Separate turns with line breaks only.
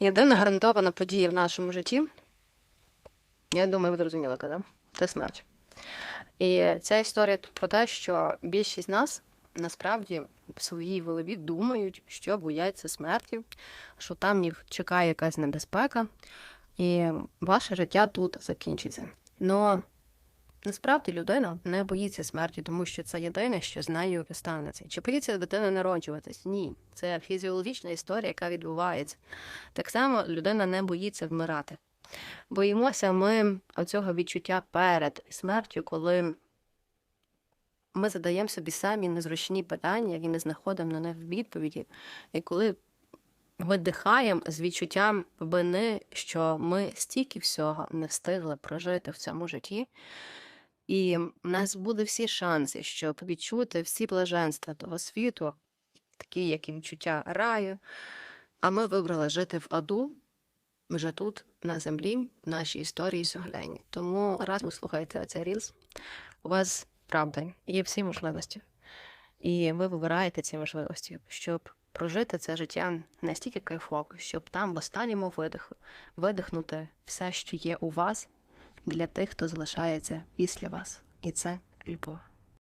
Єдина гарантована подія в нашому житті, я думаю, ви зрозуміли, коли? Це смерть. І ця історія про те, що більшість нас насправді в своїй голові думають, що бояться смерті, що там їх чекає якась небезпека, і ваше життя тут закінчиться. Но насправді людина не боїться смерті, тому що це єдине, що з нею станеться. Чи боїться дитина народжуватись? Ні. Це фізіологічна історія, яка відбувається. Так само людина не боїться вмирати. Боїмося ми цього відчуття перед смертю, коли ми задаємо собі самі незручні питання і не знаходимо на них відповіді. І коли видихаємо з відчуттям вини, що ми стільки всього не встигли прожити в цьому житті, і в нас буде всі шанси, щоб відчути всі блаженства того світу, такі, як і відчуття раю. А ми вибрали жити в аду вже тут, на землі, в нашій історії сьогодення. Тому раз ви слухаєте цей рілс, у вас правда є всі можливості. І ви вибираєте ці можливості, щоб прожити це життя настільки кайфово, щоб там в останньому видиху видихнути все, що є у вас, для тих, хто залишається після вас. І це любов.